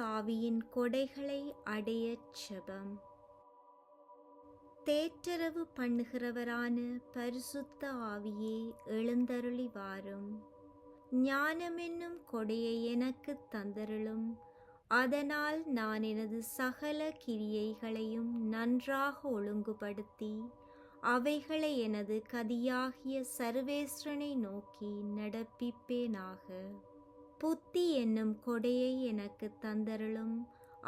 ஆவியின் கொடைகளை அடையச் செபம். தேற்றரவு பண்ணுகிறவரான பரிசுத்த ஆவியே எழுந்தருளி வாரும். ஞானமென்னும் கொடையை எனக்கு தந்தருளும். அதனால் நான் எனது சகல கிரியைகளையும் நன்றாக ஒழுங்குபடுத்தி அவைகளை எனது கதியாகிய சர்வேஸ்வரனை நோக்கி நடப்பிப்பேனாக. புத்தி என்னும் கொடையை எனக்கு தந்தருளும்.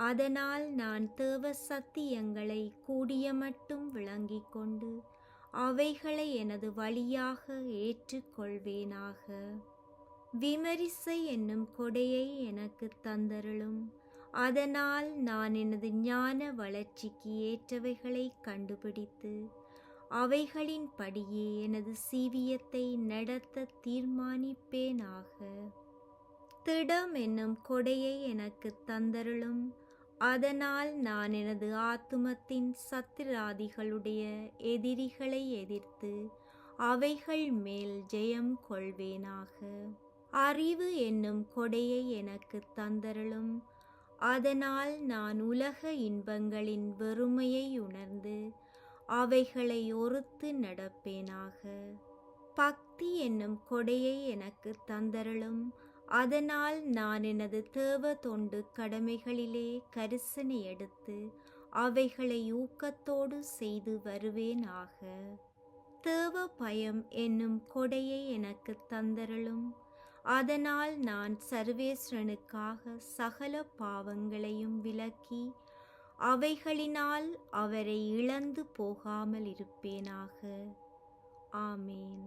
அதனால் நான் தேவ சத்தியங்களை கூடிய மட்டும் விளங்கிக் கொண்டு அவைகளை எனது வழியாக ஏற்றுக்கொள்வேனாக. விமரிசை என்னும் கொடையை எனக்கு தந்தருளும். அதனால் நான் எனது ஞான வளர்ச்சிக்கு ஏற்றவைகளை கண்டுபிடித்து அவைகளின் படியே எனது சீவியத்தை நடத்த தீர்மானிப்பேனாக. திடம் என்னும் கொடையை எனக்கு தந்தருளும். அதனால் நான் எனது ஆத்துமத்தின் சத்திராதிகளுடைய எதிரிகளை எதிர்த்து அவைகள் மேல் ஜெயம் கொள்வேனாக. அறிவு என்னும் கொடையை எனக்கு தந்தருளும். அதனால் நான் உலக இன்பங்களின் வெறுமையை உணர்ந்து அவைகளை ஒருத்து நடப்பேனாக. பக்தி என்னும் கொடையை எனக்கு தந்தருளும். அதனால் நான் எனது தேவ தொண்டு கடமைகளிலே கரிசனை எடுத்து அவைகளை ஊக்கத்தோடு செய்து வருவேனாக. தேவ பயம் என்னும் கொடையை எனக்கு தந்தருளும். அதனால் நான் சர்வேஸ்வரனுக்காக சகல பாவங்களையும் விலக்கி அவைகளினால் அவரை இழந்து போகாமல் இருப்பேனாக. ஆமேன்.